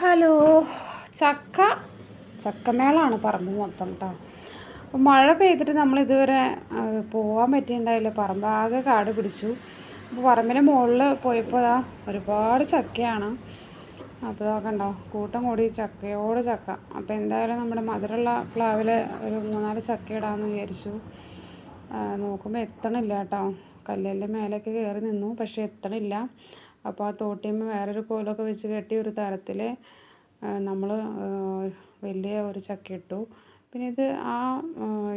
Hello ചക്ക. ചക്കമേളാണ് പറമ്പ് മൊത്തം കേട്ടോ അപ്പോൾ മഴ പെയ്തിട്ട് നമ്മൾ ഇതുവരെ പോകാൻ പറ്റിയിട്ടുണ്ടായില്ല പറമ്പ് ആകെ കാട് പിടിച്ചു. അപ്പോൾ പറമ്പിന്റെ മുകളിൽ പോയപ്പോൾ ഇതാ ഒരുപാട് ചക്കയാണ്. അപ്പോൾ ഇതൊക്കെ കൂട്ടം കൂടി ചക്കയോട് ചക്ക. അപ്പോൾ എന്തായാലും നമ്മുടെ മധുരമുള്ള പ്ലാവിൽ ഒരു മൂന്നാൽ ചക്ക ഇടാമെന്ന് വിചാരിച്ചു. നോക്കുമ്പോൾ എത്തണില്ല കേട്ടോ കല്ലിന്റെ മേലേക്ക് കയറി നിന്നു പക്ഷേ എത്തണില്ല. അപ്പോൾ ആ തോട്ടിയമ്മ വേറൊരു കോലൊക്കെ വെച്ച് കെട്ടി ഒരു തരത്തിൽ നമ്മൾ വലിയ ഒരു ചക്ക ഇട്ടു പിന്നെ ഇത് ആ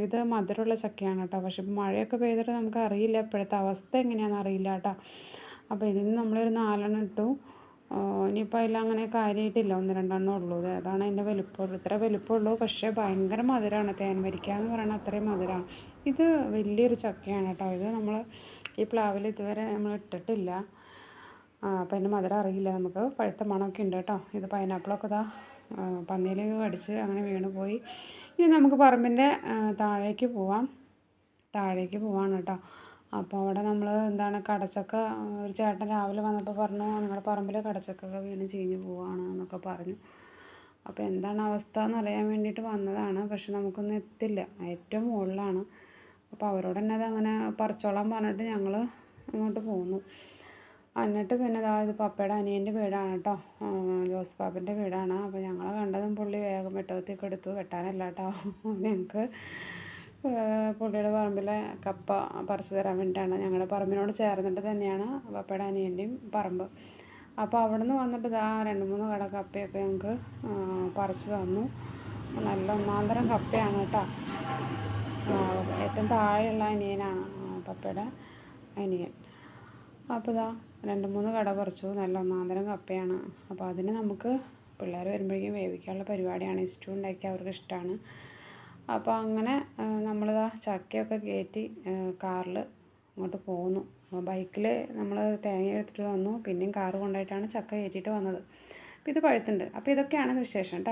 ഇത് മധുരമുള്ള ചക്കയാണ് കേട്ടോ. പക്ഷെ മഴയൊക്കെ പെയ്തിട്ട് നമുക്ക് അറിയില്ല ഇപ്പോഴത്തെ അവസ്ഥ എങ്ങനെയാണെന്ന് അറിയില്ല കേട്ടോ. അപ്പോൾ ഇതിൽ നിന്ന് നമ്മളൊരു നാലെണ്ണം ഇട്ടു. ഇനിയിപ്പോൾ അതിൽ അങ്ങനെ കാര്യമായിട്ടില്ല ഒന്ന് രണ്ടെണ്ണം ഉള്ളൂ. അതാണ് അതിന്റെ വലിപ്പമുള്ളൂ ഇത്ര വലിപ്പമുള്ളൂ പക്ഷേ ഭയങ്കര മധുരമാണ്. തേൻ വരിക്ക എന്ന് പറയുന്നത് അത്രയും മധുരമാണ്. ഇത് വലിയൊരു ചക്കയാണ് കേട്ടോ. ഇത് നമ്മൾ ഈ പ്ലാവിൽ ഇതുവരെ നമ്മൾ ഇട്ടിട്ടില്ല. അപ്പോൾ എന്റെ മധുരം അറിയില്ല. നമുക്ക് പഴുത്ത മണമൊക്കെ ഉണ്ട് കേട്ടോ. ഇത് പൈനാപ്പിളൊക്കെ ഇതാ പന്നിയിലേക്ക് കടിച്ച് അങ്ങനെ വീണ് പോയി. ഇനി നമുക്ക് പറമ്പിന്റെ താഴേക്ക് പോവാം. താഴേക്ക് പോവാണ് കേട്ടോ. അപ്പോൾ അവിടെ നമ്മൾ എന്താണ് കടച്ചക്ക ഒരു ചേട്ടൻ രാവിലെ വന്നപ്പോൾ പറഞ്ഞു നിങ്ങളുടെ പറമ്പിൽ കടച്ചക്കൊക്കെ വീണ് ചീഞ്ഞ് പോവാണ് എന്നൊക്കെ പറഞ്ഞു. അപ്പോൾ എന്താണ് അവസ്ഥ എന്നറിയാൻ വേണ്ടിയിട്ട് വന്നതാണ്. പക്ഷെ നമുക്കൊന്നും എത്തില്ല. ഏറ്റവും മുകളിലാണ്. അപ്പോൾ അവരോട് തന്നെ അതങ്ങനെ പറിച്ചോളാൻ പറഞ്ഞിട്ട് ഞങ്ങൾ ഇങ്ങോട്ട് പോന്നു. എന്നിട്ട് പിന്നെ ഇതാ ഇത് പപ്പയുടെ അനിയന്റെ വീടാണ് കേട്ടോ. ജോസ് പാപ്പന്റെ വീടാണ്. അപ്പോൾ ഞങ്ങൾ കണ്ടതും പുള്ളി വേഗം വെട്ടകത്തേക്ക് എടുത്തു. വെട്ടാനല്ല കേട്ടോ. ഞങ്ങൾക്ക് പുള്ളിയുടെ പറമ്പിലെ കപ്പ പറിച്ചു തരാൻ വേണ്ടിയിട്ടാണ്. ഞങ്ങളുടെ പറമ്പിനോട് ചേർന്നിട്ട് തന്നെയാണ് പപ്പയുടെ അനിയന്റെയും പറമ്പ്. അപ്പോൾ അവിടെ നിന്ന് വന്നിട്ട് ഇതാ രണ്ട് മൂന്ന് കട കപ്പയൊക്കെ ഞങ്ങൾക്ക് പറിച്ചു തന്നു. നല്ല ഒന്നാന്തരം കപ്പയാണ് കേട്ടോ. ഏറ്റവും താഴെയുള്ള അനിയനാണ് പപ്പയുടെ അനിയൻ. അപ്പോൾ ഇതാ രണ്ട് മൂന്ന് കട പറിച്ചു. നല്ല ഒന്നാന്തരം കപ്പയാണ്. അപ്പോൾ അതിന് നമുക്ക് പിള്ളേർ വരുമ്പോഴേക്കും വേവിക്കാനുള്ള പരിപാടിയാണ്. ഇഷ്ടം ഉണ്ടാക്കി അവർക്ക് ഇഷ്ടമാണ് അപ്പോൾ അങ്ങനെ നമ്മളിതാ ചക്കയൊക്കെ കയറ്റി കാറിൽ അങ്ങോട്ട് പോന്നു. ബൈക്കിൽ നമ്മൾ തേങ്ങ എടുത്തിട്ട് വന്നു. പിന്നെയും കാറ് കൊണ്ടായിട്ടാണ് ചക്ക കയറ്റിയിട്ട് വന്നത്. അപ്പോൾ ഇത് പഴുത്തുണ്ട്. അപ്പോൾ ഇതൊക്കെയാണ് വിശേഷം കേട്ടോ